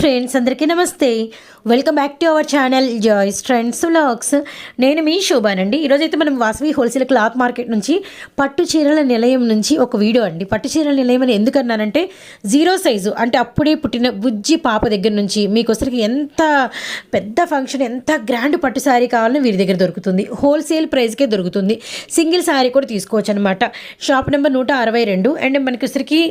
Friends అందరికీ నమస్తే. Welcome back to our channel joys trends vlogs నేను మీ శోభానండి. ఈరోజైతే మనం వాసవి హోల్సేల్ క్లాత్ మార్కెట్ నుంచి పట్టు చీరల నిలయం నుంచి ఒక వీడియో అండి. పట్టు చీరల నిలయం అని ఎందుకన్నానంటే జీరో సైజు అంటే అప్పుడే పుట్టిన బుజ్జి పాప దగ్గర నుంచి మీకు అసలుకి ఎంత పెద్ద ఫంక్షన్ ఎంత గ్రాండ్ పట్టు శారీ కావాలని వీరి దగ్గర దొరుకుతుంది. హోల్సేల్ ప్రైస్కే దొరుకుతుంది. సింగిల్ శారీ కూడా తీసుకోవచ్చు అనమాట షాప్ నెంబర్ నూట అరవై రెండు. అండ్ మనకి వచ్చరికి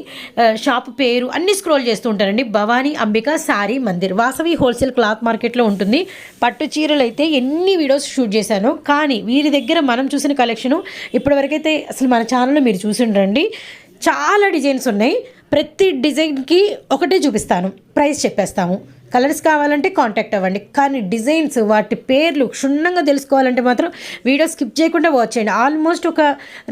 షాప్ పేరు అన్ని స్క్రోల్ చేస్తూ ఉంటారండి. Bhavani Ambika saree Mandir. Vasavi wholesale cloth మార్కెట్లో ఉంటుంది. పట్టు చీరలు అయితే ఎన్ని వీడియోస్ షూట్ చేశాను కానీ వీరి దగ్గర మనం చూసిన కలెక్షను ఇప్పటివరకైతే అసలు మన ఛానల్లో మీరు చూసి ఉండండి చాలా డిజైన్స్ ఉన్నాయి. ప్రతి డిజైన్కి ఒకటే చూపిస్తాను. ప్రైస్ చెప్పేస్తాము. కలర్స్ కావాలంటే కాంటాక్ట్ అవ్వండి. కానీ డిజైన్స్ వాటి పేర్లు క్షుణ్ణంగా తెలుసుకోవాలంటే మాత్రం వీడియో స్కిప్ చేయకుండా వాచ్ చేయండి. ఆల్మోస్ట్ ఒక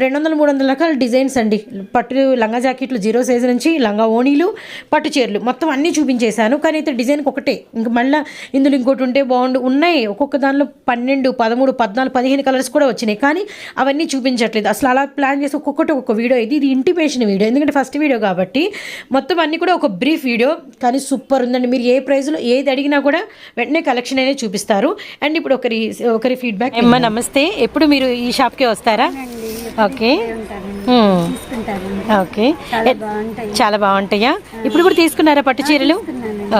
రెండు వందల మూడు వందల రకాల డిజైన్స్ అండి. పట్టు లంగా జాకెట్లు జీరో సైజ్ నుంచి లంగా ఓణీలు పట్టు చీరలు. మొత్తం అన్నీ చూపించేశాను. కానీ అయితే డిజైన్కి ఒకటే. ఇంక మళ్ళీ ఇందులో ఇంకోటి ఉంటే బాగుండు. ఉన్నాయి. ఒక్కొక్క దానిలో పన్నెండు పదమూడు పద్నాలుగు పదిహేను కలర్స్ కూడా వచ్చినాయి. కానీ అవన్నీ చూపించట్లేదు. అసలు అలా ప్లాన్ చేసి ఒక్కొక్కటి ఒక్కొక్క వీడియో. ఇది ఇది ఇంటిమేషన్ వీడియో. ఎందుకంటే ఫస్ట్ వీడియో కాబట్టి మొత్తం అన్నీ కూడా ఒక బ్రీఫ్ వీడియో. కానీ సూపర్ ఉందండి. మీరు ఏ ప్రైజ్ ప్రైస్లో ఏది అడిగినా కూడా వెంటనే కలెక్షన్ అనేది చూపిస్తారు. అండ్ ఇప్పుడు ఒకరి ఒకరి ఫీడ్బ్యాక్ అమ్మా నమస్తే. ఎప్పుడు మీరు ఈ షాప్కి వస్తారా? ఓకే. హ్మ్. ఓకే. చాలా బాగుంటాయా. ఇప్పుడు కూడా తీసుకున్నారా పట్టు చీరలు?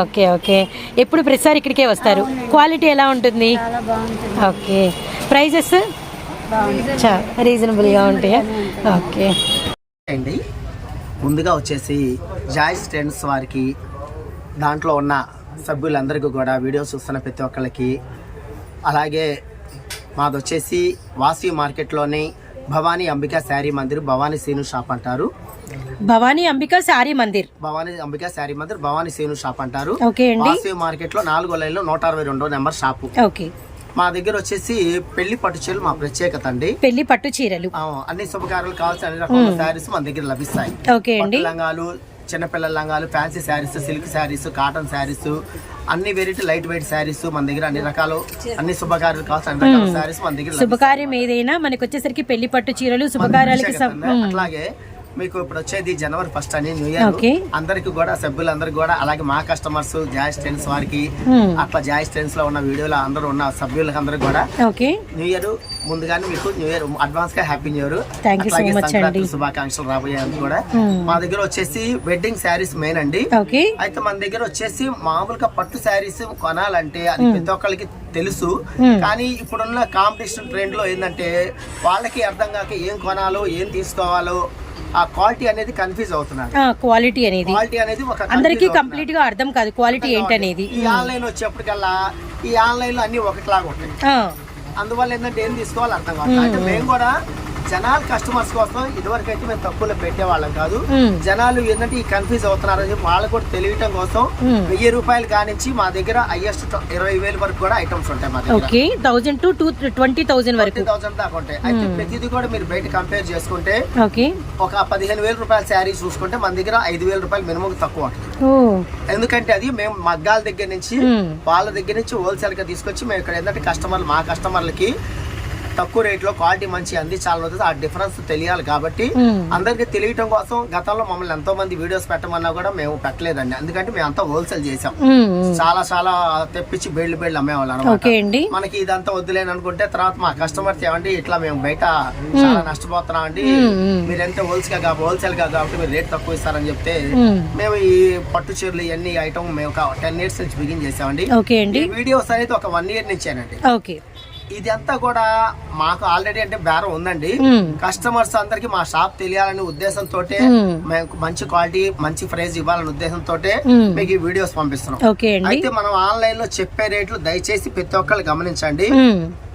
Okay okay. ఎప్పుడు ప్రతిసారి ఇక్కడికే వస్తారు? క్వాలిటీ ఎలా ఉంటుంది? ఓకే. ప్రైజెస్ చా రీజనబుల్గా ఉంటాయా? ఓకే. అండి ముందుగా వచ్చేసి జాయిస్ ఫ్రెండ్స్ వారికి దాంట్లో ఉన్న సభ్యులందరికీ కూడా వీడియో చూస్తున్న ప్రతి ఒక్కరికి అలాగే మాది వచ్చేసి వాసి మార్కెట్లోని భవానీ అంబికా శారీ మందిర్ భవానీ సీను షాప్ అంటారు. Bhavani Ambika saree Mandir. Bhavani Ambika saree Mandir Bhavani Seenu shop అంటారు. వాసి మార్కెట్లో నాలుగో లైన్లో నూట అరవై రెండో నెంబర్ షాపు. ఓకే. మా దగ్గర వచ్చేసి పెళ్ళి పట్టు చీరలు మా ప్రత్యేకత అండి. పెళ్ళి పట్టు చీరలు. అన్ని శుభకార్యాలు కావాల్సిన అన్ని రకాల శారీస్ మన దగ్గర లభిస్తాయి. లంగాలు చిన్నపిల్లల లంగాలు fancy sarees silk sarees cotton sarees అన్ని వెరైటీ లైట్ వెయిట్ శారీస్ మన దగ్గర అన్ని రకాలు అన్ని శుభకార్యాలు కావాల్సిన అన్ని రకాల శారీస్ మన దగ్గర శుభకార్యం ఏదైనా మనకి వచ్చేసరికి పెళ్ళి పట్టు చీరలు శుభకార్యాలకి. అట్లాగే మీకు ఇప్పుడు వచ్చేది జనవరి ఫస్ట్ అని న్యూ ఇయర్. అందరికి కూడా సభ్యులందరికీ కూడా అలాగే మా కస్టమర్స్ జాయిస్ టెన్స్ వారికి అట్లా జాయిస్ టెన్స్లో ఉన్న వీడియోలో అందరూ ఉన్న సభ్యులకు అందరికి కూడా న్యూ ఇయర్ ముందుగానే మీకు న్యూ ఇయర్ అడ్వాన్స్గా హ్యాపీ న్యూ ఇయర్ సంక్రాంతి. శుభాకాంక్షలు రాబోయేందుకు కూడా. మా దగ్గర వచ్చేసి వెడ్డింగ్ శారీస్ మెయిన్ అండి. అయితే మన దగ్గర వచ్చేసి మామూలుగా పట్టు శారీస్ కొనాలంటే అది ప్రతి ఒక్కరికి తెలుసు. కానీ ఇప్పుడున్న కాంపిటీషన్ ట్రెండ్లో ఏంటంటే వాళ్ళకి అర్థం కాక ఏం కొనాలో ఏం తీసుకోవాలో ఆ క్వాలిటీ అనేది కన్ఫ్యూజ్ అవుతున్నారు. క్వాలిటీ అనేది. క్వాలిటీ అనేది ఒక అందరికీ కంప్లీట్గా అర్థం కాదు క్వాలిటీ ఏంటనేది. ఈ ఆన్లైన్ వచ్చేప్పటికల్లా ఈ ఆన్లైన్లో అన్ని ఒకటిలాగా ఉంటాయి. అందువల్ల ఏంటంటే ఏం తీసుకోవాలి అర్థం కావట్లేదు. అంటే మేము కూడా జనాలు కస్టమర్స్ కోసం ఇదివరకు అయితే మేము తక్కువలో పెట్టేవాళ్ళం కాదు. జనాలు ఏంటంటే ఈ కన్ఫ్యూజ్ అవుతున్నారని చెప్పి వాళ్ళకు కూడా తెలియటం కోసం. వెయ్యి రూపాయలు కానించి మా దగ్గర హైయెస్ట్ ఇరవై వేలు వరకు కూడా ఐటమ్స్ ఉంటాయి మా దగ్గర. టు టూ ట్వంటీ థౌజండ్ వరకు. థౌసండ్ దాకా ఉంటాయి. అయితే ప్రతిదీ కూడా మీరు బయట కంపేర్ చేసుకుంటే ఒక పదిహేను వేల రూపాయల శారీ చూసుకుంటే మన దగ్గర ఐదు వేల రూపాయలు మినిమం తక్కువ ఉంటుంది. ఎందుకంటే అది మేము మగ్గాల దగ్గర నుంచి. వాళ్ళ దగ్గర నుంచి హోల్సేల్గా తీసుకొచ్చి మేము ఇక్కడ ఏంటంటే కస్టమర్లు మా కస్టమర్లకి తక్కువ రేట్లో క్వాలిటీ మంచి అందించాలని ఆ డిఫరెన్స్ తెలియాలి కాబట్టి. అందరికి తెలియటం కోసం గతంలో మమ్మల్ని ఎంతో మంది వీడియోస్ పెట్టమన్నా కూడా మేము పెట్టలేదండి. ఎందుకంటే మేము అంతా హోల్సేల్ చేసాం. చాలా చాలా తెప్పించి బేళ్ళు బేళ్ళు అమ్మేవాళ్ళం అనమాట మనకి ఇదంతా వద్దులేని అనుకుంటే తర్వాత మా కస్టమర్స్ ఏమండి ఇట్లా మేము బయట చాలా నష్టపోతున్నాం అండి. మీరు ఎంత హోల్సేల్గా హోల్సేల్గా కాబట్టి మీరు రేట్ తక్కువ ఇస్తారని చెప్తే మ్మ్. ఈ పట్టు చీరలు ఇవన్నీ ఐటమ్ మేము టెన్ ఇయర్స్ నుంచి బిగిన్ చేసామండి వీడియోస్ అనేది ఒక వన్ ఇయర్ నుంచేనండి. ఓకే. ఇది అంతా కూడా మాకు ఆల్రెడీ అంటే బేరం ఉందండి. కస్టమర్స్ అందరికి మా షాప్ తెలియాలనే ఉద్దేశంతో మంచి క్వాలిటీ మంచి ప్రైస్ ఇవ్వాలనే ఉద్దేశంతో. మీకు ఈ వీడియోస్ పంపిస్తున్నాం. అయితే మనం ఆన్లైన్లో చెప్పే రేట్లు దయచేసి ప్రతి ఒక్కరు గమనించండి.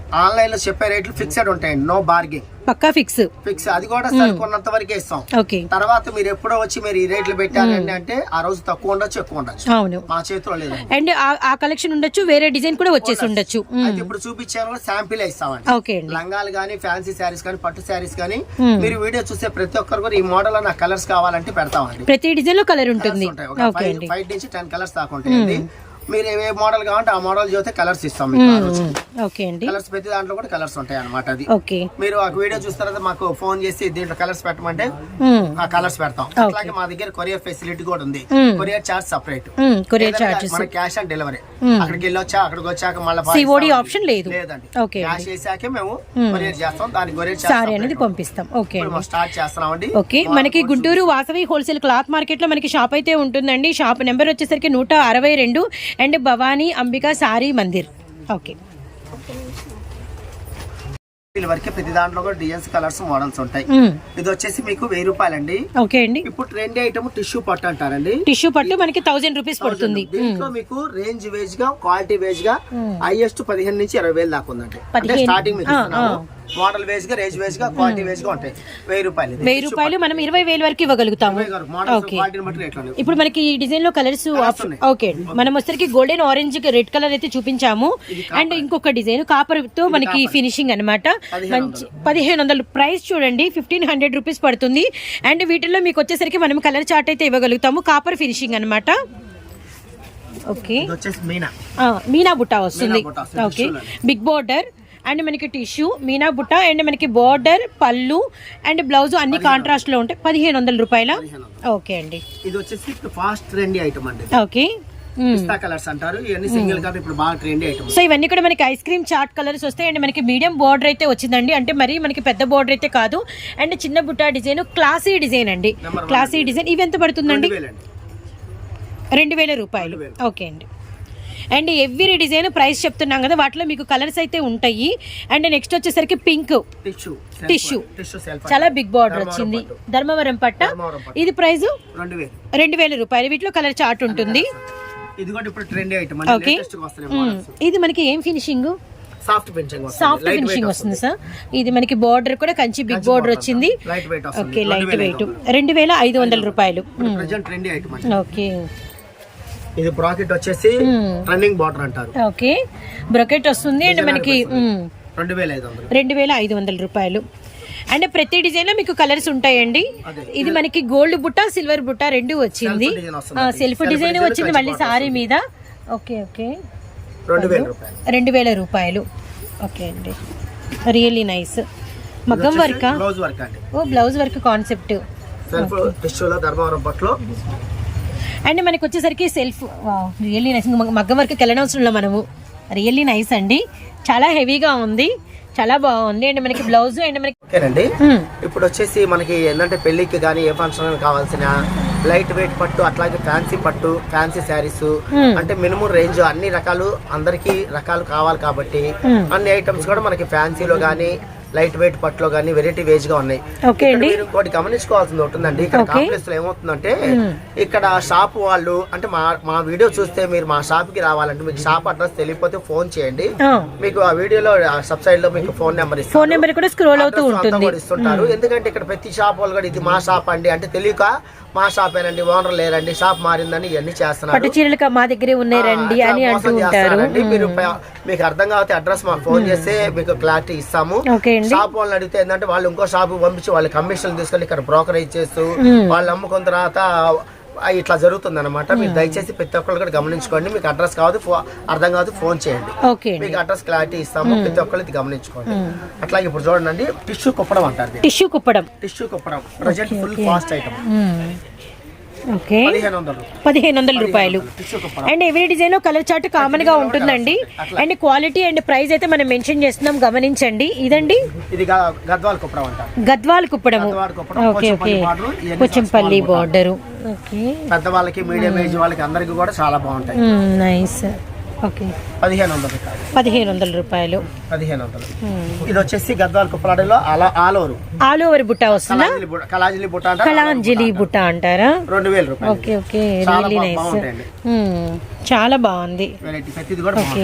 మ్మ్. ఆన్లైన్లో చెప్పే రేట్లు ఫిక్స్డ్ ఉంటాయండి నో బార్గెన్ పక్కా ఫిక్స్. ఫిక్స్. అది కూడా సరుకున్నంత వరకే ఇస్తాం. తర్వాత మీరు ఎప్పుడో వచ్చి మీరు ఈ రేట్లు పెట్టారండి అంటే ఆ రోజు తక్కువ ఉండొచ్చు ఎక్కువ ఉండొచ్చు. అవును. మా చేతిలో లేదండి. అండ్ ఆ- కలెక్షన్ ఉండొచ్చు వేరే డిజైన్ కూడా వచ్చేసి ఉండొచ్చు. అయితే ఇప్పుడు చూపించాను శాంపిల్ ఇస్తామండి. ఓకే లంగాలు కానీ ఫ్యాన్సీ శారీస్ కానీ పట్టు శారీస్ కానీ. మీరు వీడియో చూసే ప్రతి ఒక్కరు కూడా ఈ మోడల్ నాకు కలర్స్ కావాలంటే పెడతామండి. ప్రతి డిజైన్లో కలర్ ఉంటుంది. ఫైవ్ నుంచి టెన్ కలర్స్ దాకా ఉంటాయండి. మీరు ఏ మోడల్ కావాలంటే ఆ మోడల్ చూస్తే కలర్స్ ఇస్తాం ఆ. ఓకే అండి. కలర్స్ ప్రతి దాంట్లో కూడా కలర్స్ ఉంటాయి అన్నమాట అది. ఓకే. మీరు ఒక వీడియో చూసిన తర్వాత మాకు ఫోన్ చేసి దీంట్లో కలర్స్ పెట్టమంటే. ఆ కలర్స్ పెడతాం. అట్లాగే మా దగ్గర కొరియర్ ఫెసిలిటీ కూడా ఉంది. Courier charge separate. Courier charges మన క్యాష్ ఆన్ డెలివరీ అక్కడికి వెళ్ళి వచ్చా అక్కడికి వచ్చాక మళ్ళీ సిఓడి ఆప్షన్ లేదు. లేదండి. ఓకే క్యాష్ చేసాకే మేము కొరియర్ చేస్తాం. దానికి కొరియర్ సారీ అనేది పంపిస్తాం. ఓకే స్టార్ట్ చేస్తున్నామండి. ఓకే. మనకి గుంటూరు వాసవి హోల్సేల్ క్లాత్ మార్కెట్లో మనకి షాప్ అయితే ఉంటుందండి. షాప్ నెంబర్ వచ్చేసరికి నూట అరవై రెండు and Bhavani Ambika saree Mandir. Okay. వరకు ప్రతి దాంట్లో కూడా డిజైన్స్ కలర్స్ మోడల్స్ ఉంటాయి. ఇది వచ్చేసి మీకు వెయ్యి రూపాయలండి. ఓకే అండి. ఇప్పుడు ట్రెండ్ ఐటమ్ టిష్యూ పట్టు అంటారండి. టిష్యూ పట్టు మనకి థౌజండ్ రూపీస్ పడుతుంది. దీంట్లో మీకు రేంజ్ వేజ్గా క్వాలిటీ వేజ్గా హైయెస్ట్ పదిహేను నుంచి ఇరవై వేలు దాకా ఉందండి? స్టార్టింగ్ మీకు మోడల్ వేజ్గా రేంజ్ వేజ్గా క్వాలిటీ వేజ్గా ఉంటాయి. వెయ్యి రూపాయలు. వెయ్యి రూపాయలు మనం ఇరవై వేల వరకు ఇవ్వగలుగుతాము. ఇప్పుడు మనకి ఈ డిజైన్లో కలర్స్. ఓకే మనం వచ్చరికి గోల్డెన్ ఆరెంజ్ రెడ్ కలర్ అయితే చూపించాము. అండ్ ఇంకొక డిజైన్ కాపర్తో మనకి ఫినిషింగ్ అన్నమాట. మంచి పదిహేను వందలు. ప్రైస్ చూడండి ఫిఫ్టీన్ హండ్రెడ్ రూపీస్ పడుతుంది. అండ్ వీటిల్లో మీకు వచ్చేసరికి మనం కలర్ చార్ట్ అయితే ఇవ్వగలుగుతాము. కాపర్ ఫినిషింగ్ అన్నమాట. ఓకే మీనా. మీనా బుట్ట వస్తుంది. ఓకే బిగ్ బోర్డర్ అండ్ మనకి టిష్యూ మీనా బుట్ట అండ్ మనకి బోర్డర్ పళ్ళు అండ్ బ్లౌజ్ అన్ని కాంట్రాస్ట్లో ఉంటాయి. పదిహేను వందల రూపాయల. ఓకే అండి. ఇది వచ్చేసి ఫాస్ట్ ట్రెండీ ఐటమ్ అండి ఓకే. పిస్తా కలర్స్ అంటారు. ఇవన్నీ సింగిల్ కాదు ఇప్పుడు బాగా ట్రెండీ ఐటమ్ సో ఇవన్నీ కూడా మనకి ఐస్ క్రీమ్ చాట్ కలర్స్ వస్తాయి. అండ్ మనకి మీడియం బోర్డర్ అయితే వచ్చిందండి. అంటే మరి మనకి పెద్ద బోర్డర్ అయితే కాదు. అండ్ చిన్న బుట్ట డిజైన్ క్లాసీ డిజైన్ అండి. Classy design. ఇవి ఎంత పడుతుందండి? రెండు వేల రూపాయలు. ఓకే అండి. అండ్ ఎవ్రీ డిజైన్ ప్రైస్ చెప్తున్నాం కదా వాటిలో మీకు కలర్స్ అయితే ఉంటాయి. అండ్ నెక్స్ట్ వచ్చేసరికి పింక్. టిష్యూ చాలా బిగ్ బార్డర్ వచ్చింది. ధర్మవరం పట్ట. ఇది ప్రైస్ రెండు వేలు రూపాయలు. వీటిలో కలర్ చార్ట్ ఉంటుంది. ఇది కూడా ఇప్పుడు ట్రెండీ ఐటమ్ మోడల్స్ ఇది మనకి ఏం ఫినిషింగ్ సాఫ్ట్ ఫినిషింగ్ వస్తుంది. సాఫ్ట్ ఫినిషింగ్ వస్తుంది. సార్ ఇది మనకి బార్డర్ కూడా కంచి బిగ్ బార్డర్ వచ్చింది. ఓకే లైట్ వెయిట్ రెండు వేల ఐదు వందల. రూపాయలు. ఓకే ఇది బ్రాకెట్ వచ్చేసి రన్నింగ్ బార్డర్ అంటారు. ఓకే బ్రొకెట్ వస్తుంది అండ్ మనకి మ్మ్. రెండు వేల ఐదు వందలు. రెండు వేల ఐదు వందల రూపాయలు. అండ్ ప్రతి డిజైన్లో మీకు కలర్స్ ఉంటాయండి. ఇది మనకి గోల్డ్ బుట్ట సిల్వర్ బుట్ట రెండు వచ్చింది. సెల్ఫ్ డిజైన్ వచ్చింది మళ్ళీ సారీ మీద. ఓకే ఓకే రెండు వేల రూపాయలు. ఓకే అండి. రియల్లీ నైస్ మగ్గం వర్క్? బ్లౌజ్ వర్క్ అండి. ఓ blouse work concept self Dharmavaram పట్లో and మనకి వచ్చేసరికి సెల్ఫ్ రియల్లీ నైస్ మగ్గం వర్క్ వెళ్ళనవసరంలో మనము రియల్లీ నైస్ అండి చాలా హెవీగా ఉంది చాలా బాగుంది అండ్ మనకి బ్లౌజ్ అండ్ మనకి ఓకేనండి. ఇప్పుడు వచ్చేసి మనకి ఏంటంటే పెళ్ళికి కానీ ఏ ఫంక్షన్ కావాల్సిన లైట్ వెయిట్ పట్టు అట్లాగే ఫ్యాన్సీ పట్టు ఫ్యాన్సీ శారీస్. అంటే మినిమం రేంజ్ అన్ని రకాలు అందరికి రకాలు కావాలి కాబట్టి. అన్ని ఐటమ్స్ కూడా మనకి ఫ్యాన్సీలో కానీ లైట్ వెయిట్ పట్టులో కానీ వెరైటీ వేజ్గా ఉన్నాయి. మీరు ఇంకోటి గమనించుకోవాల్సింది ఉంటుందండి ఇక్కడ. కాంప్లెక్స్లో ఏమవుతుందంటే ఇక్కడ షాప్ వాళ్ళు అంటే మా మా వీడియో చూస్తే మీరు మా షాప్కి రావాలంటే మీకు షాప్ అడ్రస్ తెలియకపోతే ఫోన్ చేయండి. మీకు ఆ వీడియోలో సబ్సైడ్లో మీకు ఫోన్ నెంబర్ ఫోన్ నెంబర్ కూడా స్క్రోల్ అవుతూ ఉంటుంది. ఇస్తుంటారు. ఎందుకంటే ఇక్కడ ప్రతి షాప్ వాళ్ళు కూడా ఇది మా షాప్ అండి. అంటే తెలియక మా షాపేనండి ఓనర్ లేరండి షాప్ మారిందని ఇవన్నీ చేస్తున్నారు. చీరలు మా దగ్గరే ఉన్నాయి రండి అని అంటూ ఉంటారు. మీరు మీకు అర్థం కాకపోతే అడ్రస్ మాకు ఫోన్ చేస్తే మీకు క్లారిటీ ఇస్తాము. షాప్ వాళ్ళని అడిగితే ఏంటంటే వాళ్ళు ఇంకో షాప్ పంపించి వాళ్ళ కమిషన్ తీసుకొని ఇక్కడ బ్రోకరేజ్ చేస్తూ వాళ్ళు అమ్ముకున్న తర్వాత ఇట్లా జరుగుతుంది అనమాట మీరు దయచేసి ప్రతి ఒక్కరు కూడా గమనించుకోండి. మీకు అడ్రస్ కావద్దు ఫో- అర్థం కావద్దు ఫోన్ చేయండి. మీకు అడ్రస్ క్లారిటీ ఇస్తాము. ప్రతి ఒక్కరు ఇది గమనించుకోండి. అట్లాగే ఇప్పుడు చూడండి టిష్యూ కుప్పడం అంటారు. Tissue Kuppadam. Tissue Kuppadam. Present full fast item. Okay. పదిహేను వందలు రూపాయలు. And every design colour chart కామన్గా ఉంటుందండి. అండ్ క్వాలిటీ అండ్ ప్రైస్ అయితే మనం మెన్షన్ చేస్తున్నాం. గమనించండి. ఇదండి? Gadwal కుప్పడము. Okay okay. border. Border okay. పెద్ద వాళ్ళకి మీడియం ఏజ్ వాళ్ళకి అందరికి కూడా చాలా బాగుంటాయి. Nice okay. పదిహేను వందలు పదిహేను వందల రూపాయలు. పదిహేను వందలు ఇది వచ్చేసి గద్వాల కుప్పలాడలో అలా ఆల్ ఓవర్ ఆల్ ఓవర్ బుట్ట వస్తుందా కలాంజలి బుట్ట కలాంజలి అంటారా. రెండు వేల రూపాయలు. Okay okay. నైస్ చాలా బాగుంది. ఓకే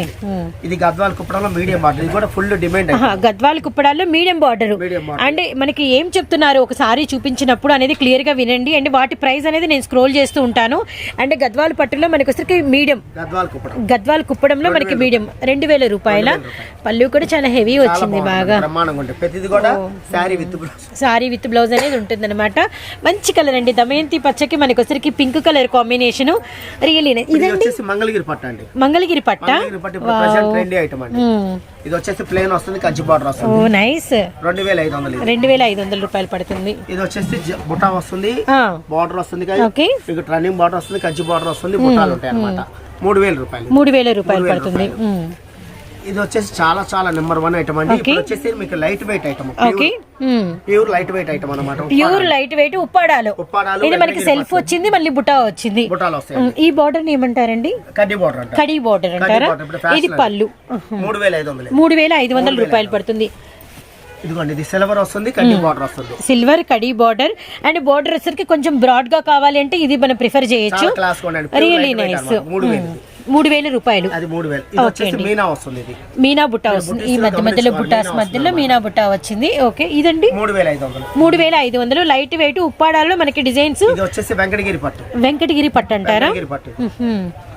ఇది గద్వాల కుప్పడంలో మీడియం బార్డర్ ఇది కూడా ఫుల్ డిమాండ్ గద్వాల కుప్పడాల్లో మీడియం బార్డర్ మీడియం బార్డర్ అంటే మనకి ఏం చెప్తున్నారు? ఒకసారి చూపించినప్పుడు అనేది క్లియర్గా వినండి. అండ్ వాటి ప్రైస్ అనేది నేను స్క్రోల్ చేస్తూ ఉంటాను. అండ్ గద్వాల పట్టులో మనకి వచ్చరికి మీడియం. గద్వాల కుప్పడం. గద్వాల కూడా కుప్పడంలో మనకి మీడియం రెండు వేల రూపాయల. పళ్ళు కూడా చాలా హెవీ వచ్చింది బాగా. సారీ విత్ బ్లౌజ్ అనేది ఉంటుంది అనమాట మంచి కలర్ అండి. దమయంతి పచ్చకి మనకి వచ్చరికి పింక్ కలర్ కాంబినేషన్ రియల్ ఇది ఇదండి మంగళగిరి పట్టు అండి. మంగళగిరి పట్ట? ఇది వచ్చేసి ప్లేన్ వస్తుంది కంచి బార్డర్ ఓ వస్తుంది నైస్ రెండు వేల ఐదు వందలు. రెండు వేల ఐదు వందల రూపాయలు పడుతుంది. ఇది వచ్చేసి బుటా వస్తుంది. బార్డర్ వస్తుంది ఓకే. మీకు రన్నింగ్ బార్డర్ వస్తుంది కంచి బార్డర్ వస్తుంది బుటాలు ఉంటాయి అన్నమాట మూడు వేల రూపాయలు. మూడు వేల రూపాయలు పడుతుంది. ఇది వచ్చేసి చాలా చాలా నెంబర్ వన్ ఐటమ్ అండి. ఇప్పుడు వచ్చేసి మీకు light weight item. Pure light weight item అనమాట ప్యూర్ లైట్ వెయిట్ ఉప్పాడాలు. ఉప్పాడాలు ఇది మనకి సెల్ఫ్ వచ్చింది మళ్ళీ బుటా వచ్చింది. బుటాలు వస్తాయి ఉమ్, ఈ బార్డర్ ఏమంటారండి? కడ్డీ బార్డర్ కడీ బార్డర్ అంటారా? ఇది. పళ్ళు. మూడు వేల ఐదు వందలు. మూడు వేల ఐదు వందల రూపాయలు పడుతుంది. ఇదిగోండి ఇది సిల్వర్ వస్తుంది కడ్డీ బార్డర్ వస్తుంది. సిల్వర్ కడీ బార్డర్ అండ్ బార్డర్ వచ్చరికి కొంచెం బ్రాడ్గా కావాలి అంటే ఇది మనం ప్రిఫర్ చేయొచ్చు. Really nice. మూడు వేలు. మూడు వేల రూపాయలు. అది మూడు వేలు ఇది వచ్చేసి మీనా వస్తుంది ఇది. మీనా బుట్ట వస్తుంది. ఈ మధ్య మధ్యలో బుట్టాస్ మధ్యలో మీనా బుట్ట వచ్చింది. ఓకే ఇదండి? మూడు వేల ఐదు వందలు. మూడు వేల ఐదు వందలు. లైట్ వెయిట్ ఉప్పాడాల్లో మనకి డిజైన్స్. ఇది వచ్చేసి వెంకటగిరి పట్టు. వెంకటగిరి పట్టు అంటారా? వెంకటగిరి పట్టు. మ్మ్.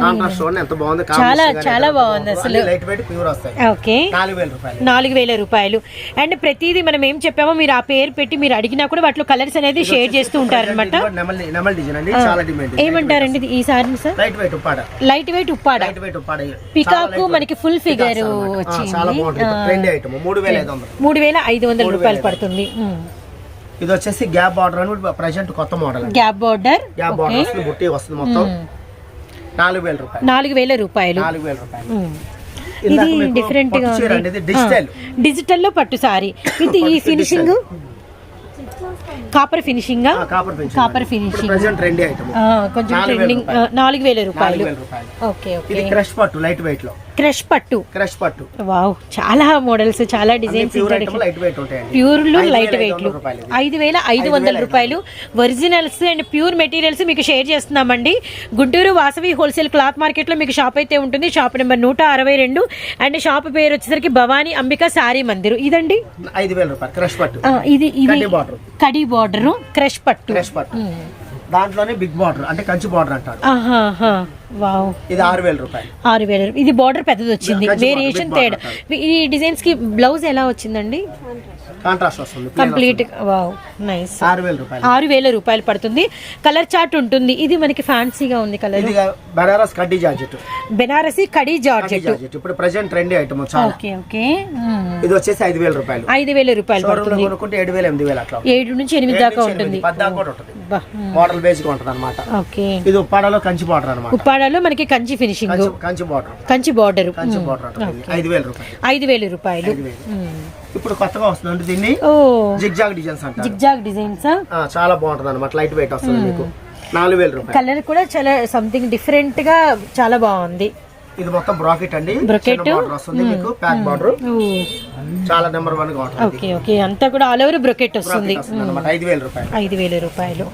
కాంట్రాస్ట్ చూడండి ఎంత బాగుంది చాలా చాలా బాగుంది. అసలు. లైట్ వెయిట్ ప్యూర్ వస్తాయి. ఓకే. నాలుగు వేల రూపాయలు. నాలుగు వేల రూపాయలు. అండ్ ప్రతిదీ మనం ఏం చెప్పామో మీరు ఆ పేరు పెట్టి మీరు అడిగినా కూడా వాటిలో కలర్స్ అనేది షేర్ చేస్తూ ఉంటారనమాట నెమల్ నెమల్ డిజైన్ అండి. చాలా డిమాండ్ ఏమంటారండి ఈ sari sir? Light weight Uppada. Light weight Uppada. Light weight Uppada. Peacock మనకి ఫుల్ ఫిగర్ వచ్చింది. మూడు వేల ఐదు వందలు. మూడు వేల ఐదు వందల రూపాయలు పడుతుంది. ఇది వచ్చేసి గ్యాప్ బార్డర్ అని ప్రజెంట్ కొత్త model gap border gap border వస్తుంది బుట్టి వస్తుంది మొత్తం. నాలుగు వేల రూపాయలు. నాలుగు వేల రూపాయలు. నాలుగు వేల రూపాయలు ఇది డిఫరెంట్గా ఉంది. ఇది డిజిటల్. డిజిటల్లో పట్టు సారీ. విత్ ఈ finishing? Copper finishing? Copper finishing. Present trendy item కొంచెం ట్రెండింగ్ నాలుగు వేల రూపాయలు. నాలుగు వేల రూపాయలు. Okay okay. ఇది క్రష్ పట్టు లైట్ వెయిట్లో. క్రష్ పట్టు. క్రష్ పట్టు. వావ్ చాలా మోడల్స్ చాలా designs pure item light weight ఉంటాయండి. ప్యూర్లు ఐదు లైట్ వేల ఐదు వెయిట్లు వందల రూపాయలు ఇది. ఐదు వేల ఐదు వందల రూపాయలు. ఒరిజినల్స్ అండ్ ప్యూర్ మెటీరియల్స్ మీకు షేర్ చేస్తున్నామండి. గుంటూరు వాసవి హోల్సేల్ క్లాత్ మార్కెట్లో మీకు షాప్ అయితే ఉంటుంది. షాప్ నెంబర్ నూట అరవై రెండు. అండ్ షాప్ పేరు వచ్చేసరికి భవానీ అంబిక సారీ మందిర్. ఇదండి? ఐదు వేల రూపాయలు. క్రష్ పట్టు. ఇది ఇది కడి బార్డర్ క్రష్ పట్టు. క్రష్ పట్టు. దాంట్లోనే బిగ్ బార్డర్ అంటే కంచి బార్డర్ అంటారు. ఇది ఆరు వేల రూపాయలు. ఆరు వేల ఇది బార్డర్ పెద్దది వచ్చింది. వేరియేషన్ తేడా ఈ డిజైన్స్కి బ్లౌజ్ ఎలా వచ్చిందండి? కాంట్రాస్ట్ వస్తుంది plain కంప్లీట్ వావ్ నైస్ వస్తుంది. ఆరు వేల రూపాయలు. ఆరు వేల రూపాయలు పడుతుంది. కలర్ చార్ట్ ఉంటుంది. ఇది మనకి ఫ్యాన్సీగా ఉంది కలర్ ఇది బనారస్ కడ్డీ జార్జెట్. బెనారసి కడి జార్జెట్. ఇప్పుడు present trendy item okay okay. ఇది వచ్చేసి ఐదు వేల రూపాయలు ఐదు వేల రూపాయలు పడుతుంది. కొనుక్కుంటే ఏడు వేలు ఎనిమిది వేలు అట్లా ఏడు నుంచి ఎనిమిది దాకా ఉంటుంది. కూడా మోడల్ బేస్గా ఉంటుంది అనమాట ఓకే ఇది ఉప్పాడలో కంచి బార్డర్ అనమాట ఉప్పాడలో మనకి Kanchi finishing Kanchi border Kanchi border Kanchi border ఐదు వేల రూపాయలు. ఐదు వేల రూపాయలు. ఇప్పుడు కొత్తగా వస్తుంది దీన్ని. జిగ్జాగ్ డిజైన్స్ అంటారు. Zigzag designs? ఆ, చాలా బాగుంటుంది అనమాట లైట్ వెయిట్ వస్తుంది మీకు. నాలుగు వేల రూపాయలు. కలర్ కూడా చాలా సంథింగ్ డిఫరెంట్గా చాలా బాగుంది. ఇది మొత్తం బ్రాకెట్ అండి. బార్డర్ వస్తుంది మీకు ప్యాక్ బార్డర్ చాలా నెంబర్ వన్గా ఉంటుంది. Okay okay. అంతా కూడా ఆల్ ఓవర్ బ్రొకెట్ వస్తుంది. అనమాట ఐదు వేల రూపాయలు. ఐదు వేల రూపాయలు.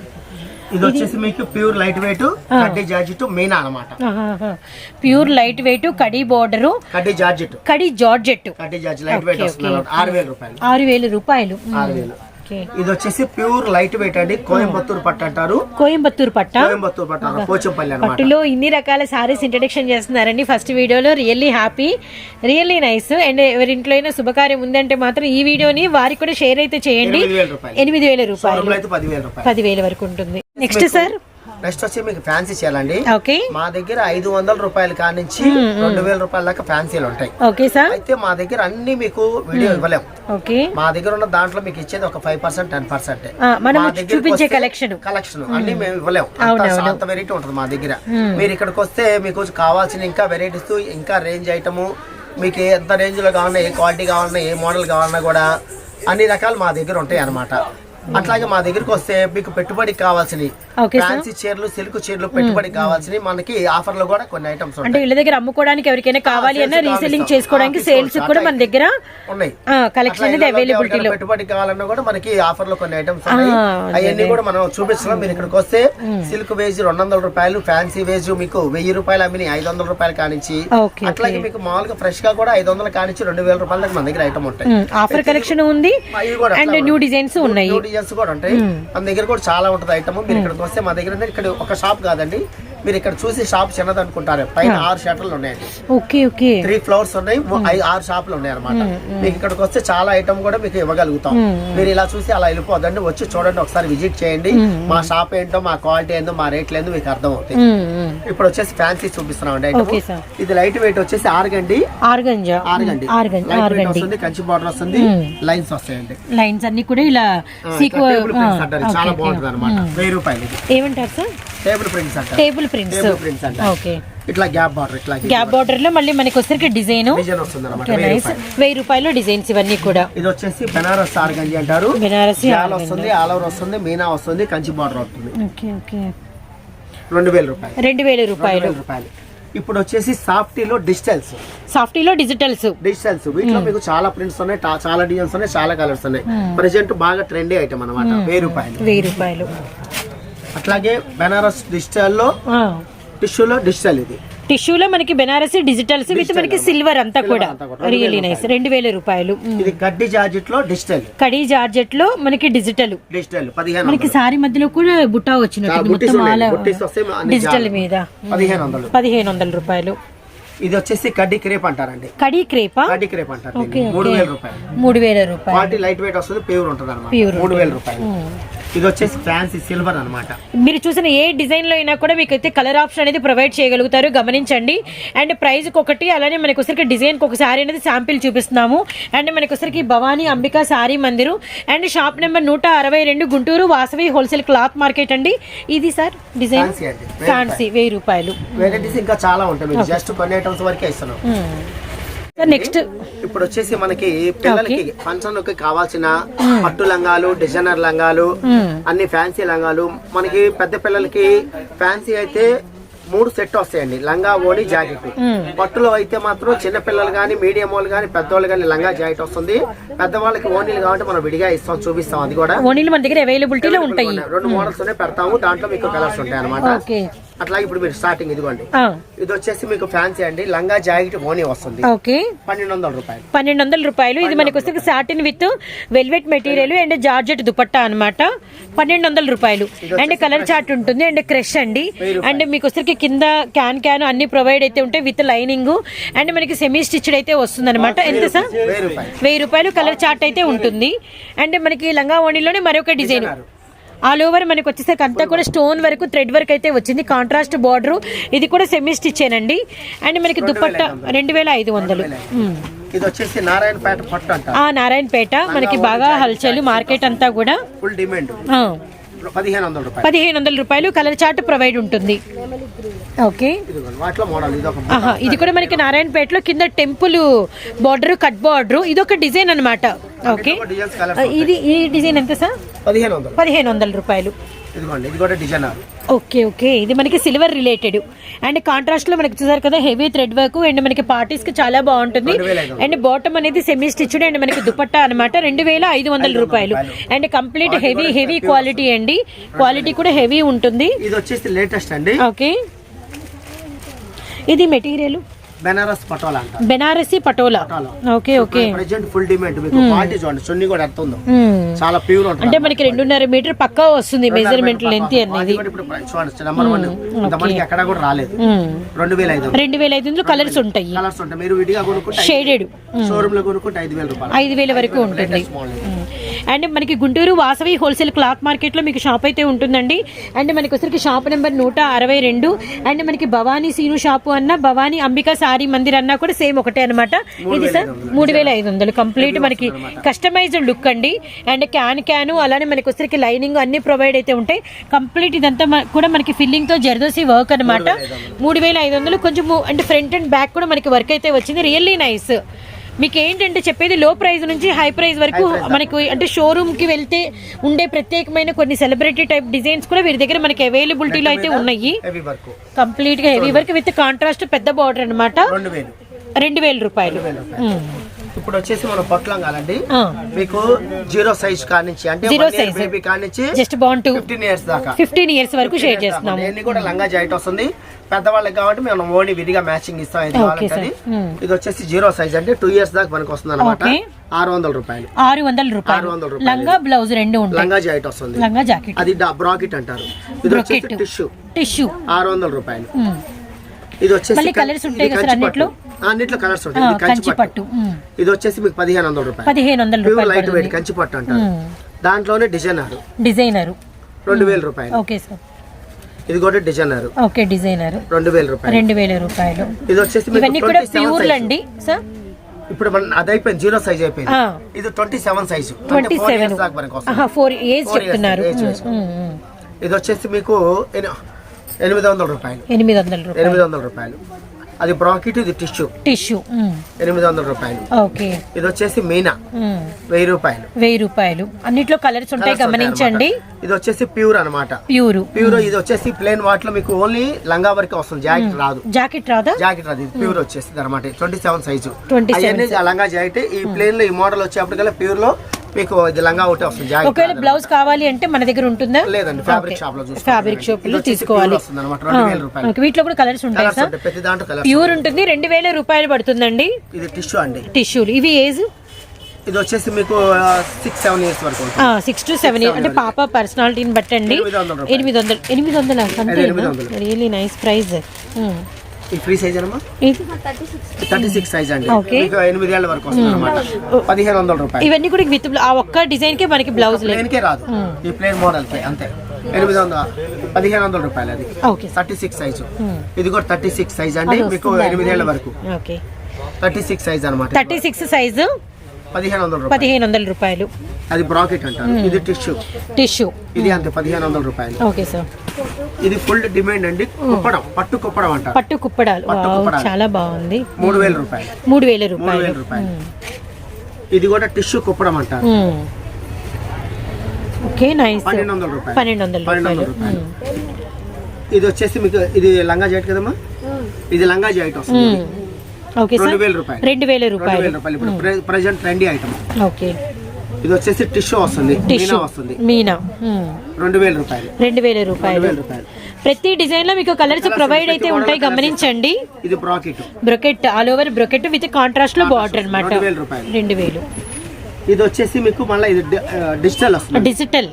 ఇది వచ్చేసి మీకు ప్యూర్ లైట్ వెయిట్ కడ్డీ జార్జెట్ మీనా అనమాట ప్యూర్ లైట్ వెయిట్ కడి బోర్డరు కడ్డీ జార్జెట్. కడి జార్జెట్ కడ్డీ జార్జెట్ లైట్ వెయిట్ వస్తుంది. ఆరు వేల రూపాయలు. ఆరు వేల రూపాయలు. ఆరు వేలు. ఇది వచ్చేసి ప్యూర్ లైట్ వెయిట్ అండి. కోయంబత్తూరు పట్టు అంటారు. కోయంబత్తూరు పట్ట. కోయంబత్తూరు పట్టు పోచంపల్లి పట్టులో ఇన్ని రకాల సారీస్ ఇంట్రడక్షన్ చేస్తున్నారండి. ఫస్ట్ వీడియోలో really happy really nice. And ఎవరింట్లో అయినా శుభకార్యం ఉందంటే మాత్రం ఈ వీడియోని వారికి కూడా షేర్ అయితే చేయండి. ఎనిమిది వేల రూపాయలు. పదివేల వరకు ఉంటుంది. నెక్స్ట్ సార్ నెక్స్ట్ వచ్చి మీకు ఫ్యాన్సీ చేయాలండి మా దగ్గర ఐదు వందల రూపాయల కాడ నుంచి రెండు వేల రూపాయల దాకా ఫ్యాన్సీలు ఉంటాయి. అయితే మా దగ్గర అన్ని మీకు వీడియో ఇవ్వలేం. ఓకే. మా దగ్గర ఉన్న దాంట్లో మీకు ఇచ్చేది ఒక ఫైవ్ పర్సెంట్ టెన్ పర్సెంట్ మనం చూపించే కలెక్షన్ కలెక్షన్ అన్ని మేము ఇవ్వలేం. అంత- వెరైటీ ఉంటుంది మా దగ్గర. మీరు ఇక్కడికి వస్తే మీకు కావాల్సిన ఇంకా వెరైటీస్ ఇంకా రేంజ్ ఐటమ్ మీకు ఎంత రేంజ్లో కావాలన్నా ఏ క్వాలిటీ కావాలన్నా ఏ మోడల్ కావాలన్నా కూడా అన్ని రకాలు మా దగ్గర ఉంటాయి అన్నమాట అట్లాగే మా దగ్గరికి వస్తే మీకు పెట్టుబడికి కావాల్సినవి. ఓకే సార్ ఫ్యాన్సీ చీరలు సిల్క్ చీరలు పెట్టుబడికి కావాల్సినవి మనకి ఆఫర్లో కూడా కొన్ని ఐటమ్స్ అంటే వీళ్ళ దగ్గర అమ్ముకోవడానికి ఎవరికైనా కావాలి అన్న రీసెల్లింగ్ చేసుకోవడానికి సేల్స్. కూడా మన దగ్గర ఉన్నాయి. కలెక్షన్ అనేది ఎవరికైనా పెట్టుబడి కావాలన్నా కూడా మనకి ఆఫర్లో కొన్ని ఐటమ్స్ ఉన్నాయి. అవన్నీ కూడా మనం చూపిస్తున్నాం. మీరు ఇక్కడికి వస్తే సిల్క్ వేజ్ రెండు వందల రూపాయలు ఫ్యాన్సీ వేజ్ మీకు వెయ్యి రూపాయలు అమ్మిని ఐదు వందల రూపాయలు కానించి అట్లాగే మీకు మామూలుగా ఫ్రెష్గా కూడా ఐదు వందల కానించి రెండు వేల రూపాయల మన దగ్గర ఐటమ్ ఉంటాయి. ఆఫర్ కలెక్షన్ ఉంది. అండ్ న్యూ డిజైన్స్ ఉన్నాయి. న్యూ డిజైన్స్ కూడా ఉంటాయి. మన దగ్గర కూడా చాలా ఉంటుంది ఐటమ్ మీరు ఇక్కడికి వస్తే మా దగ్గర ఇక్కడ ఒక షాప్ కాదండి. మీరు ఇక్కడ చూసి షాప్ చిన్నది అనుకుంటారు. పైన ఆరు షటర్లు ఉన్నాయండి ఓకే ఓకే. త్రీ ఫ్లోర్స్ ఉన్నాయి. ఆరు షాపులు ఉన్నాయి అనమాట మీకు ఇక్కడికి వస్తే చాలా ఐటమ్ కూడా మీకు ఇవ్వగలుగుతాం. మీరు ఇలా చూసి అలా వెళ్ళిపోదండి వచ్చి చూడండి ఒకసారి విజిట్ చేయండి. మా షాప్ ఏంటో మా క్వాలిటీ ఏందో మా రేట్లు ఏందో మీకు అర్థం అవుతాయి. ఇప్పుడు వచ్చేసి ఫ్యాన్సీ చూపిస్తున్నాం అండి ఇది లైట్ వెయిట్ వచ్చేసి ఆరుగండి. ఆర్గంజా. ఆరుగండి. వస్తుంది కంచి బార్డర్ వస్తుంది. లైన్స్ వస్తాయండి. లైన్స్ అన్ని కూడా ఇలా చాలా బాగుంటుంది అనమాట వెయ్యి రూపాయలు ఏమంటారు sir? Table prints table prints table prints okay ఇట్లా గ్యాప్ బార్డర్ ఇట్లా గ్యాప్ బార్డర్లో మళ్ళీ మనకి వచ్చరికి డిజైన్ డిజైన్ వస్తుంది అనమాట వెయ్యి రూపాయలు డిజైన్స్ ఇవన్నీ కూడా. ఇది వచ్చేసి బెనారస్ ఆర్గంజి అంటారు. బెనారసి వస్తుంది ఆల్ ఓవర్ వస్తుంది మీనా వస్తుంది కంచి బార్డర్ వస్తుంది ఓకే ఓకే రెండు వేల రూపాయలు. రెండు వేల రూపాయలు. రూపాయలు. ఇప్పుడు వచ్చేసి సాఫ్టీలో డిజిటల్స్ సాఫ్టీలో డిజిటల్స్ డిజిటల్స్ వీటిలో మీకు చాలా ప్రింట్స్ ఉన్నాయి చాలా డిజైన్స్ ఉన్నాయి చాలా కలర్స్ ఉన్నాయి. ప్రెసెంట్ బాగా ట్రెండీ ఐటమ్ అనమాట వెయ్యి రూపాయలు. వెయ్యి రూపాయలు. అట్లాగే బెనారస్ డిజిటల్లో టిష్యూలో డిజిటల్ ఇది. టిష్యూలో మనకి బెనారసి డిజిటల్స్ విత్ మనకి సిల్వర్ అంతా కూడా. అంతా కూడా. రియలీ నైస్ రెండు వేల రూపాయలు. ఇది గడ్డి జార్జెట్లో డిజిటల్. కడీ జార్జెట్లో మనకి డిజిటల్. డిజిటల్ మనకి సారీ మధ్యలో కూడా బుట్టా వచ్చినట్టు మొత్తం అన్ని డిజిటల్. మీద. పదిహేను వందలు. రూపాయలు. ఇది వచ్చేసి కడ్డీ క్రేప్ అంటారండి. కడీ క్రేపా? కడ్డీ క్రేప్ అంటారు. మూడు వేల రూపాయలు. మూడు వేల రూపాయలు. లైట్ వెయిట్ వస్తుంది ప్యూర్ ఉంటుంది Pure మూడు వేల రూపాయలు. ఇది వచ్చేసి ఫ్యాన్సీ సిల్వర్ అన్నమాట. మీరు చూసిన ఏ డిజైన్లో అయినా కూడా మీకు అయితే కలర్ ఆప్షన్ అనేది ప్రొవైడ్ చేయగలుగుతారు గమనించండి. అండ్ ప్రైస్ ఒకటి అలానే మనకి ఒకసారికి డిజైన్ ఒక శారీ అనేది శాంపిల్ చూపిస్తున్నాము. అండ్ మనకి ఒకసారికి Bhavani Ambika sari Mandir. And shop number నూట అరవై రెండు Guntur Vasavi wholesale cloth market అండి. ఇది సార్ డిజైన్ ఫ్యాన్సీ వెయ్యి రూపాయలు. వెరైటీస్ ఇంకా చాలా ఉంటాయి. జస్ట్ కొన్ని ఐటమ్స్ వరకే ఇస్తున్నాం. సార్ నెక్స్ట్ ఇప్పుడు వచ్చేసి మనకి పిల్లలకి ఫంక్షన్లకి కావాల్సిన పట్టు లంగాలు డిజైనర్ లంగాలు అన్ని ఫ్యాన్సీ లంగాలు. మనకి పెద్ద పిల్లలకి ఫ్యాన్సీ అయితే మూడు సెట్ వస్తాయండి. లంగా ఓడి జాకెట్. పట్టులో అయితే మాత్రం చిన్న పిల్లలు కానీ మీడియం వాళ్ళు కానీ పెద్దవాళ్ళు కానీ లంగా జాకెట్ వస్తుంది. పెద్దవాళ్ళకి ఓనీలు కాబట్టి మనం విడిగా ఇస్తాం చూపిస్తాం అది కూడా. ఓనీలు మన దగ్గర అవైలబిలిటీలో ఉంటాయి. రెండు మోడల్స్ పెడతాము. దాంట్లో మీకు కలర్స్ ఉంటాయి అనమాట అట్లాగే ఇప్పుడు మీరు స్టార్టింగ్ ఇదిగోండి. ఇది వచ్చేసి మీకు ఫ్యాన్సీ అండి. లంగా జాకెట్ ఓనీ వస్తుంది. ఓకే. పన్నెండు వందల రూపాయలు. పన్నెండు వందల రూపాయలు. ఇది మనకి వస్తే satin with velvet material and georgette dupatta అన్నమాట. పన్నెండు వందల రూపాయలు అండ్ కలర్ చార్ట్ ఉంటుంది. అండ్. క్రష్ అండి అండ్ మీకు వస్తే కింద క్యాన్ క్యాన్ అన్ని ప్రొవైడ్ అయితే ఉంటాయి విత్ లైనింగ్ అండ్ మనకి సెమీ స్టిచ్డ్ అయితే వస్తుంది అనమాట ఎంత సార్? వెయ్యి రూపాయలు. వెయ్యి రూపాయలు. కలర్ చార్ట్ అయితే ఉంటుంది. అండ్ మనకి లంగా ఓణిలోనే మరొక డిజైన్ ఆల్ ఓవర్ మనకి వచ్చేసరికి అంతా కూడా స్టోన్ వరకు థ్రెడ్ వర్క్ అయితే వచ్చింది. Contrast border. ఇది కూడా సెమీ స్టిచ్చేనండి. అండ్ మనకి దుపట్టా రెండు వేల ఐదు వందలు. ఇది వచ్చేసి నారాయణపేట నారాయణపేట. మనకి బాగా హల్చల్ మార్కెట్ అంతా కూడా. Full demand. పదిహేను వందల రూపాయలు. పదిహేను వందల రూపాయలు కలర్ చార్ట్ ప్రొవైడ్ ఉంటుంది. ఓకే. వాటిలో మోడల్ ఇది ఒక ఆహా ఇది కూడా మనకి నారాయణపేటలో కింద టెంపుల్ బార్డర్ కట్ బార్డర్ ఇది ఒక డిజైన్ అన్నమాట. ఓకే. ఇది ఈ డిజైన్ ఎంత సార్? పదిహేను వందలు. పదిహేను వందల రూపాయలు. ఇదిగోండి ఇది కూడా డిజైనర్ ఓకే ఓకే. ఇది మనకి సిల్వర్ రిలేటెడ్. అండ్ కాంట్రాస్ట్లో మనకి చూసారు కదా హెవీ థ్రెడ్ వర్క్ అండ్ మనకి పార్టీస్కి చాలా బాగుంటుంది. అండ్ బాటమ్ అనేది సెమీ స్టిచ్డ్ అండ్ మనకి దుపట్టా అనమాట రెండు వేల ఐదు వందల రూపాయలు. And complete heavy heavy quality అండి. క్వాలిటీ కూడా హెవీ ఉంటుంది. ఇది వచ్చేసి లేటెస్ట్ అండి. ఓకే ఇది మెటీరియల్. బెనారస్ పటోలా అంటారు. Banarasi Patola. Okay okay. Present full demand మీకు. క్వాలిటీ చూడండి చున్నీ కూడా ఎంత ఉందో. మ్మ్. చాలా ప్యూర్ ఉంటుంది అంటే మనకి రెండున్నర మీటర్ పక్కా వస్తుంది మెజర్మెంట్ లెంత్ అనేది. చూడండి నెంబర్ వన్ ఇంతమందికి ఎక్కడ కూడా రాలేదు. రెండు వేల ఐదు వందలు. రెండు వేల ఐదు వందలు కలర్స్ ఉంటాయి. కలర్స్ ఉంటాయి. మీరు విడిగా కొనుక్కుంటే షేడెడ్ షోరూమ్లో కొనుక్కుంటే ఐదు వేల రూపాయలు. ఐదు వేల వరకు ఉంటుంది. అండ్ మనకి గుంటూరు వాసవి హోల్సేల్ క్లాత్ మార్కెట్లో మీకు షాప్ అయితే ఉంటుందండి. అండ్ మనకి వచ్చరికి షాప్ నెంబర్ నూట అరవై రెండు. అండ్ మనకి భవానీ సీను షాపు అన్న భవానీ అంబికా సారీ మందిర్ అన్న కూడా సేమ్ ఒకటే అనమాట ఇది సార్ మూడు వేల ఐదు వందలు. కంప్లీట్ మనకి కస్టమైజ్డ్ లుక్ అండి. అండ్ క్యాన్ క్యాను అలానే మనకి వచ్చరికి లైనింగ్ అన్ని ప్రొవైడ్ అయితే ఉంటాయి. కంప్లీట్ ఇదంతా కూడా మనకి ఫిల్లింగ్తో జర్దోసి వర్క్ అనమాట మూడు వేల ఐదు వందలు. కొంచెం అంటే ఫ్రంట్ అండ్ బ్యాక్ కూడా మనకి వర్క్ అయితే వచ్చింది. రియల్లీ నైస్ మీకు ఏంటంటే చెప్పేది లో ప్రైస్ నుంచి హై ప్రైస్ వరకు మనకు అంటే షోరూమ్కి వెళ్తే ఉండే ప్రత్యేకమైన కొన్ని సెలబ్రిటీ టైప్ డిజైన్స్ కూడా వీరి దగ్గర మనకి అవైలబిలిటీలో అయితే ఉన్నాయి. హెవీ వర్క్ కంప్లీట్గా హెవీ వర్క్ విత్ కాంట్రాస్ట్ పెద్ద బార్డర్ అన్నమాట. రెండు వేలు. రూపాయలు. ఇప్పుడు వచ్చేసి మనం పొట్లం కాదండి ఆ, మీకు జీరో సైజ్ కానించి అంటే Zero size. బేబీ కానించి జస్ట్ బాగుంటూ ఫిఫ్టీన్ ఇయర్స్ దాకా. ఫిఫ్టీన్ ఇయర్స్ వరకు షేర్ చేస్తున్నాము. ఇవన్నీ కూడా లంగా జాకెట్ వస్తుంది. పెద్దవాళ్ళకి కాబట్టి మేము ఓన్లీ విడిగా మ్యాచింగ్ ఇస్తాం ఇది కావాలంటే. అది. Hmm. ఇది వచ్చేసి జీరో సైజ్ అంటే టూ ఇయర్స్ దాకా మనకు వస్తుంది అనమాట. ఆరు వందల రూపాయలు. ఆరు వందల రూపాయలు. ఆరు వందల రూపాయలు. లంగా బ్లౌజ్ రెండు ఉంటాయి. లంగా జాకెట్ వస్తుంది. లంగా జాకెట్ అది బ్రాకెట్ అంటారు. ఇది వచ్చేసి టిష్యూ టిష్యూ ఆరు వందల రూపాయలు ఇది వచ్చేసి మళ్ళీ కం- colours ఉంటాయి కదా అన్నిట్లో? అన్నిట్లో కలర్స్ ఉంటాయి. కంచి పట్టు ఉమ్. ఇది వచ్చేసి మీకు పదిహేను వందల రూపాయలు. పదిహేను వందల రూపాయలు లైట్ వెయిట్ కంచి పట్టు అంటారు. దాంట్లోనే డిజైనర్ డిజైనర్ రెండు వేల రూపాయలు. ఓకే సార్ ఇది కూడా డిజైనర్. Okay designer. రెండు వేల రూపాయలు. రెండు వేల రూపాయలు. ఇది వచ్చేసి ఇవన్నీ కూడా 27 ప్యూర్లు size. అండి సార్ ఇప్పుడు మన అది అయిపోయింది జీరో సైజ్ అయిపోయింది. ఇది twenty seven size twenty seven for age చెప్తున్నారు. ఇది వచ్చేసి మీకు ఎని- ఎనిమిది వందల రూపాయలు. ఎనిమిది వందల రూపాయలు. ఎనిమిది వందల రూపాయలు. అది బ్రాకెట్ ఇది టిష్యూ టిష్యూ ఉమ్, ఎనిమిది వందల రూపాయలు. ఓకే ఇది వచ్చేసి మీనా. ఉమ్, వెయ్యి రూపాయలు. వెయ్యి రూపాయలు. అన్నిట్లో కలర్స్ ఉంటాయి గమనించండి. ఇది వచ్చేసి ప్యూర్ అన్నమాట. ప్యూరు ప్యూర్ ఇది వచ్చేసి ప్లేన్ వాటిలో మీకు ఓన్లీ లంగా వరకు వస్తుంది జాకెట్ రాదు. జాకెట్ రాదా? జాకెట్ రాదు ఇది ప్యూర్ వచ్చేసింది అనమాట ట్వంటీ సెవెన్ సైజు 27 అవన్నీ లంగా జాకెట్ ఈ ప్లేన్లో ఈ మోడల్ వచ్చేప్పటికల్లా ప్యూర్లో మీకు ఇది లంగా ఒకటి వస్తుంది ఒకవేళ బ్లౌజ్ కావాలి అంటే మన దగ్గర ఉంటుందా? లేదండి ఫ్యాబ్రిక్ షాప్లో. ఫ్యాబ్రిక్ షాప్లో తీసుకోవాలి. వీటిలో కూడా కలర్స్ ఉంటాయి ప్రతి దాంట్లో కలర్స్ ప్యూర్ ఉంటుంది రెండు వేల రూపాయలు పడుతుందండి. ఇది టిష్యూ అండి. టిష్యూలు ఇవి ఏజ్? ఇది వచ్చేసి మీకు సిక్స్ సెవెన్ ఇయర్స్ వరకు సిక్స్ టు సెవెన్ అంటే పాప పర్సనాలిటీని బట్టండి. ఎనిమిది వందల. ఎనిమిది వందలు ఎనిమిది వందల? అది ఎనిమిది వందలు. రియలీ నైస్ ప్రైస్ ఈ ఫ్రీ సైజ్ అనమా థర్టీ సిక్స్ సైజ్ అండి. మీకు ఎనిమిది ఏళ్ళ వరకు వస్తుంది అనమాట పదిహేను వందల రూపాయలు. ఇవన్నీ కూడా విత్ ఆ ఒక్క డిజైన్ కే మనకి బ్లౌజ్ కే రాదు. ఈ ప్లేన్ మోడల్కి అంతే. ఎనిమిది వందల పదిహేను వందల రూపాయలు అది. Thirty six size. ఇది కూడా థర్టీ సిక్స్ సైజ్ అండి. మీకు ఎనిమిదేళ్ళ వరకు. ఓకే. థర్టీ సిక్స్ సైజ్ అనమాట థర్టీ సిక్స్ సైజు. పదిహేను వందల రూపాయలు. పదిహేను వందల రూపాయలు. అది బ్రాకెట్ అంటారు. ఇది టిష్యూ. టిష్యూ. ఇది అంతే పదిహేను వందల రూపాయలు. Okay sir. ఇది ఫుల్ డిమాండ్ అండి. కుప్పడం పట్టు కుప్పడం అంటారు. పట్టు కుప్పడాలు. చాలా బాగుంది. మూడు వేల రూపాయలు. మూడు వేల రూపాయలు. ఇది కూడా టిష్యూ కుప్పడం అంటారు. మ్మ్. Okay nice. పన్నెండు వందల రూపాయలు. పన్నెండు వందల పన్నెండు రూపాయలు. ఇది వచ్చేసి మీకు ఇది లంగా జాకెట్ కదమ్మా? ఇది లంగా జాకెట్ వస్తుంది. రెండు సార్. వేల రూపాయలు. రెండు వేల రూపాయలు వేల రూపాయలు. ఇప్పుడు ప్రజెంట్ ట్రెండీ ఐటమ్ ఓకే. ఇది వచ్చేసి టిష్యూ వస్తుంది టిష్యూ. వస్తుంది. మీనా. రెండు వేల రూపాయలు. రెండు వేల రూపాయలు. ప్రతి డిజైన్లో మీకు కలర్స్ ప్రొవైడ్ అయితే ఉంటాయి గమనించండి. ఇది bracket brocade all over brocade with కాంట్రాస్ట్లో బార్డర్ అన్నమాట. రెండు వేల ఇది వచ్చేసి మీకు మళ్ళీ ఇది డిజిటల్ వస్తుంది. డిజిటల్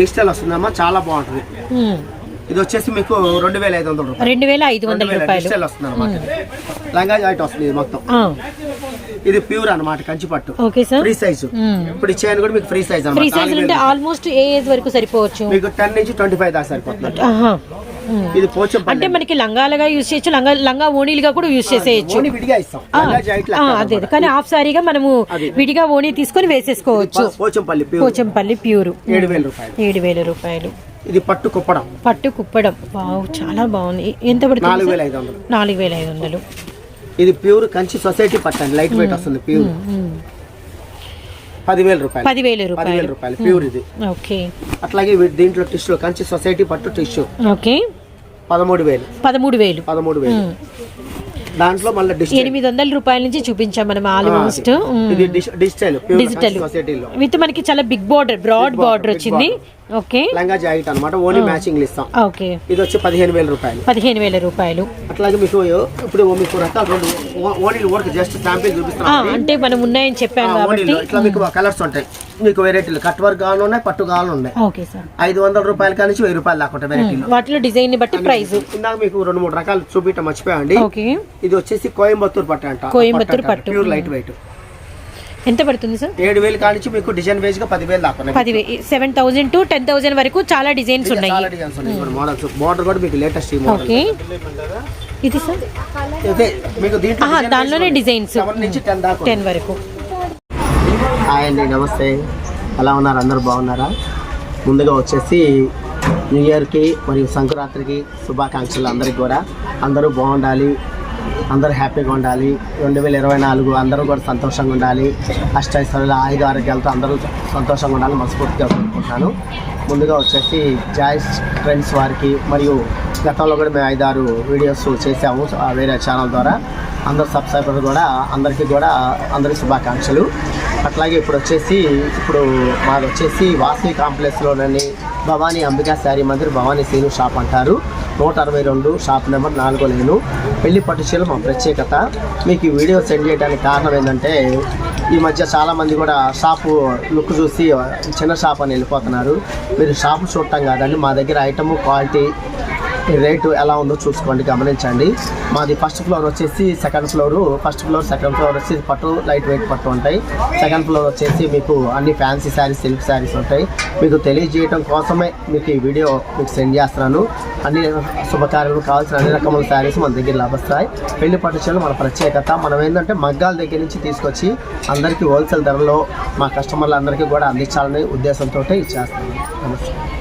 డిజిటల్ వస్తుందమ్మా చాలా బాగుంటుంది. ఇది వచ్చేసి మీకు రెండు వేల ఐదు వందల రూపాయలు. రెండు వేల ఐదు వందల రూపాయలు. డిజిటల్ వస్తుంది అనమాట లంగా జాకెట్ వస్తుంది ఇది మొత్తం. ఇది ప్యూర్ అన్నమాట కంచి పట్టు. Free size. ఇప్పుడు ఇచ్చేయని కూడా మీకు ఫ్రీ సైజ్ ఫ్రీ అనమాట సైజ్ అంటే ఆల్మోస్ట్ ఏ ఏజ్ వరకు సరిపోవచ్చు? మీకు టెన్ నుంచి ట్వంటీ ఫైవ్ దాకా సరిపోతుంది. ఇది పోచం అంటే మనకి లంగాలుగా యూజ్ చేయొచ్చు లంగా లంగా ఓణీలుగా కూడా యూజ్ చేసేయచ్చు. విడిగా ఇస్తాం. అదే. కానీ హాఫ్ సారీగా మనము విడిగా ఓణీ తీసుకొని వేసేసుకోవచ్చు. పోచంపల్లి ప్యూర్. పోచంపల్లి ప్యూర్. ఏడు వేల రూపాయలు. ఏడు వేల రూపాయలు. ఇది పట్టు కుప్పడం. పట్టు కుప్పడం. చాలా బాగుంది. ఎంత నాలుగు పడుతుంది నాలుగు వేల ఐదు వందలు. ఇది ప్యూర్ కంచి సొసైటీ పట్టండి లైట్ వెయిట్ వస్తుంది ప్యూర్. పదివేల రూపాయలు. పదివేల రూపాయలు. రూపాయలు ప్యూర్ ఇది. ఓకే. అట్లాగే దీంట్లో టిష్యూ కంచి సొసైటీ పట్టు టిష్యూ. ఓకే. పదమూడు వేలు. పదమూడు వేలు. పదమూడు వేలు. దాంట్లో మళ్ళీ ఎనిమిది వందల రూపాయల నుంచి చూపించాం మనం ఆల్మోస్ట్. డిజిటల్. డిజిటల్ సొసైటీలో. విత్ మనకి చాలా బిగ్ బార్డర్ బ్రాడ్ బార్డర్ వచ్చింది. లంగా జాకెట్ అనమాట ఓన్లీ మ్యాచింగ్ ఇస్తాం. ఓకే. ఇది వచ్చి పదిహేను వేల రూపాయలు. పదిహేను వేల రూపాయలు. అట్లాగే మీకు ఇప్పుడు మీకు రకాలు రెండు ఓన్లీ వర్క్ జస్ట్ శాంపిల్ ఆ, చూపిస్తున్నాం అంటే మనం ఉన్నాయని చెప్పాం కాబట్టి ఇట్లా మీకు కలర్స్ ఉంటాయి. మీకు వెరైటీలు కట్ వర్క్ కావాలి ఉన్నాయి పట్టు కావాలి ఉన్నాయి. Okay sir. ఐదు వందల రూపాయల నుంచి వెయ్యి రూపాయలు దాకా ఉంటాయి వెరైటీలు వాటిలో డిజైన్ని బట్టి ప్రైస్ ఇందాక మీకు రెండు మూడు రకాలు చూపించడం మర్చిపోయండి ఇది వచ్చేసి కోయంబత్తూర్ పట్టు అంట. కోయంబత్తూర్ పట్టు. ప్యూర్ లైట్ వెయిట్ ఎంత పడుతుంది సార్? ఏడు వేలు కాడి నుంచి మీకు డిజైన్ వేజ్గా పదివేలు దాకా ఉన్నాయి. పది seven thousand to ten thousand వరకు చాలా డిజైన్స్ ఉన్నాయి. చాలా డిజైన్స్ ఉన్నాయి. ఇప్పుడు మోడల్స్ బోర్డర్ కూడా మీకు లేటెస్ట్ ఈ మోడల్ ఓకే. ఇది సార్? అయితే మీకు దీంట్లో దానిలోనే వేసి. డిజైన్స్. నుంచి టెన్ దాకా. టెన్ వరకు. హాయ్ అండి నమస్తే. ఎలా ఉన్నారు? అందరూ బాగున్నారా? ముందుగా వచ్చేసి న్యూ ఇయర్కి మరియు సంక్రాంతికి శుభాకాంక్షలు అందరికి కూడా. అందరూ బాగుండాలి. అందరూ హ్యాపీగా ఉండాలి. రెండు వేల ఇరవై నాలుగు అందరూ కూడా సంతోషంగా ఉండాలి. అష్టైశ్వర్యాలు ఆయుధ ఆరోగ్యాలతో అందరూ సంతోషంగా ఉండాలని మనస్ఫూర్తిగా కోరుకుంటున్నాను. ముందుగా వచ్చేసి జాయిస్ ఫ్రెండ్స్ వారికి మరియు గతంలో కూడా మేము ఐదారు వీడియోస్ చేసాము వేరే ఛానల్ ద్వారా. అందరు సబ్స్క్రైబర్ కూడా అందరికీ కూడా అందరికి శుభాకాంక్షలు. అట్లాగే ఇప్పుడు వచ్చేసి ఇప్పుడు మాది వచ్చేసి వాసవి కాంప్లెక్స్లోనని భవానీ అంబికా శారీ మందిర్ భవానీ సీను షాప్ అంటారు. నూట అరవై రెండు షాప్ నెంబర్ నాలుగో లేను. పెళ్ళి పట్టు మా ప్రత్యేకత. మీకు ఈ వీడియో సెండ్ చేయడానికి కారణం ఏంటంటే ఈ మధ్య చాలామంది కూడా షాపు లుక్ చూసి చిన్న షాప్ అని వెళ్ళిపోతున్నారు. మీరు షాపు చూడటం కాదండి మా దగ్గర ఐటమ్ క్వాలిటీ రేటు ఎలా ఉందో చూసుకోండి గమనించండి. మాది ఫస్ట్ ఫ్లోర్ వచ్చేసి second floor first floor second floor వచ్చేసి పట్టు లైట్ వెయిట్ పట్టు ఉంటాయి. సెకండ్ ఫ్లోర్ వచ్చేసి మీకు అన్ని ఫ్యాన్సీ శారీస్ సిల్క్ శారీస్ ఉంటాయి. మీకు తెలియజేయడం కోసమే మీకు ఈ వీడియో మీకు సెండ్ చేస్తున్నాను. అన్ని శుభకార్యాలు కావాల్సిన అన్ని రకముల శారీస్ మన దగ్గర లభిస్తాయి. పెళ్ళి పట్టుచీరలు మన ప్రత్యేకత. మనం ఏంటంటే మగ్గాల దగ్గర నుంచి తీసుకొచ్చి అందరికీ హోల్సేల్ ధరలో మా కస్టమర్లందరికీ కూడా అందించాలనే ఉద్దేశంతో ఇచ్చేస్తాను నమస్తే.